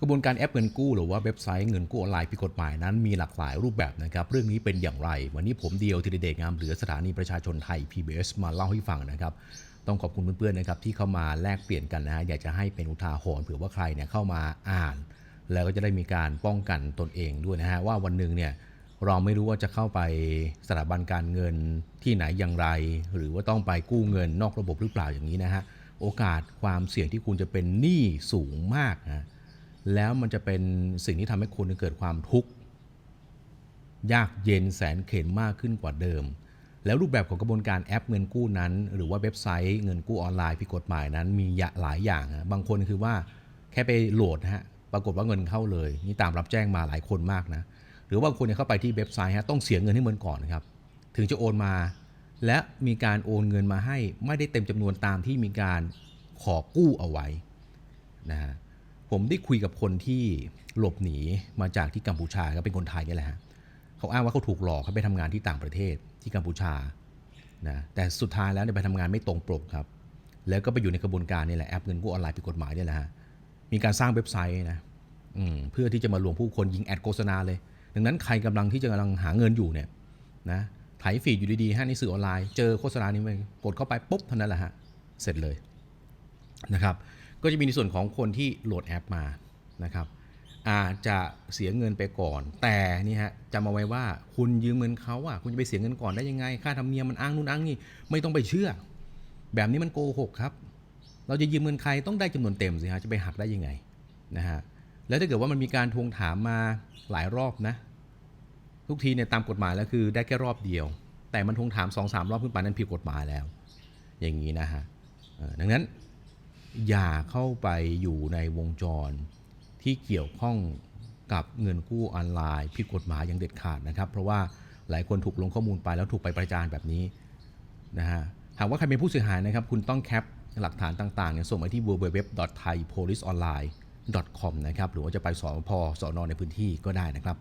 กระบวนการแอปเงินกู้หรือว่าเว็บไซต์เงินกู้ออนไลน์ผิดกฎหมายนั้นมีหลากหลายรูปแบบนะครับ เรื่องนี้เป็นอย่างไร วันนี้ผมเดียวธีรเดชงามเหลือสถานีประชาชนไทย PBS มาเล่าให้ฟังนะครับ ต้องขอบคุณเพื่อนๆนะครับที่เข้ามาแลกเปลี่ยนกันนะฮะอยากจะให้เป็นอุทาหรณ์เผื่อว่าใครเนี่ยเข้ามาอ่าน แล้วก็จะได้มีการป้องกันตนเองด้วยนะฮะว่าวันหนึ่งเนี่ยเราไม่รู้ว่าจะเข้าไปสถาบันการเงินที่ไหนอย่างไร หรือว่าต้องไปกู้เงินนอกระบบหรือเปล่าอย่างนี้นะฮะโอกาสความเสี่ยงที่คุณจะเป็นหนี้สูงมากนะ แล้วมันจะเป็นสิ่งที่ทำให้คุณเกิดความทุกข์ยากเย็นแสนเข็ญมากขึ้นกว่าเดิม แล้วรูปแบบของกระบวนการแอปเงินกู้นั้น หรือว่าเว็บไซต์เงินกู้ออนไลน์ผิดกฎหมายนั้นมีหลายอย่างฮะบางคนคือว่าแค่ไปโหลดนะฮะปรากฏว่าเงินเข้าเลย นี่ตามรับแจ้งมาหลายคนมากนะหรือว่าบางคนเข้าไปที่เว็บไซต์ฮะต้องเสียเงินให้มันก่อนนะครับถึงจะโอนมา และมีการโอนเงินมาให้ไม่ได้เต็มจำนวนตามที่มีการขอกู้เอาไว้นะฮะ ผมได้คุยกับคนที่หลบหนีมาจากที่กัมพูชาก็เป็นคนไทยนี่แหละฮะเขาอ้างว่าเขาถูกหลอกให้ไปทำงานที่ต่างประเทศที่กัมพูชานะแต่สุดท้ายแล้วเนี่ยไปทำงานไม่ตรงปกครับ แล้วก็ไปอยู่ในกระบวนการนี่แหละแอปเงินกู้ออนไลน์ผิดกฎหมายเนี่ยแหละฮะมีการสร้างเว็บไซต์นะเพื่อที่จะมาลวงผู้คนยิงแอดโฆษณาเลย ดังนั้นใครกำลังที่จะกำลังหาเงินอยู่เนี่ยนะไถฟีดอยู่ดีๆฮะในสื่อออนไลน์เจอโฆษณานี้ไปกดเข้าไปปุ๊บเท่านั้นแหละฮะเสร็จเลยนะครับ ก็จะมีในส่วนของคนที่โหลดแอปมานะครับอาจจะเสียเงินไปก่อน แต่นี่ฮะจำเอาไว้ว่าคุณยืมเงินเขาอะคุณจะไปเสียเงินก่อนได้ยังไง ค่าธรรมเนียมมันอ้างนู่นอ้างนี่ไม่ต้องไปเชื่อ แบบนี้มันโกหกครับ เราจะยืมเงินใครต้องได้จำนวนเต็มสิฮะจะไปหักได้ยังไงนะฮะแล้วถ้าเกิดว่ามันมีการทวงถามมาหลายรอบนะ ทุกทีเนี่ยตามกฎหมายแล้วคือได้แค่รอบเดียว แต่มันทวงถาม2อสารอบขึ้นไปนั้นผิดกฎหมายแล้ว อย่างนี้นะฮะดังนั้น อย่าเข้าไปอยู่ในวงจรที่เกี่ยวข้องกับเงินกู้ออนไลน์ผิดกฎหมายอย่างเด็ดขาดนะครับ เพราะว่าหลายคนถูกลงข้อมูลไปแล้วถูกไปประจานแบบนี้นะฮะหากว่าใครเป็นผู้เสียหายนะครับ คุณต้องแคปหลักฐานต่างๆเนี่ยส่งไปที่ www.thaipoliceonline.com นะครับหรือว่าจะไปสพสอนอในพื้นที่ก็ได้นะครับ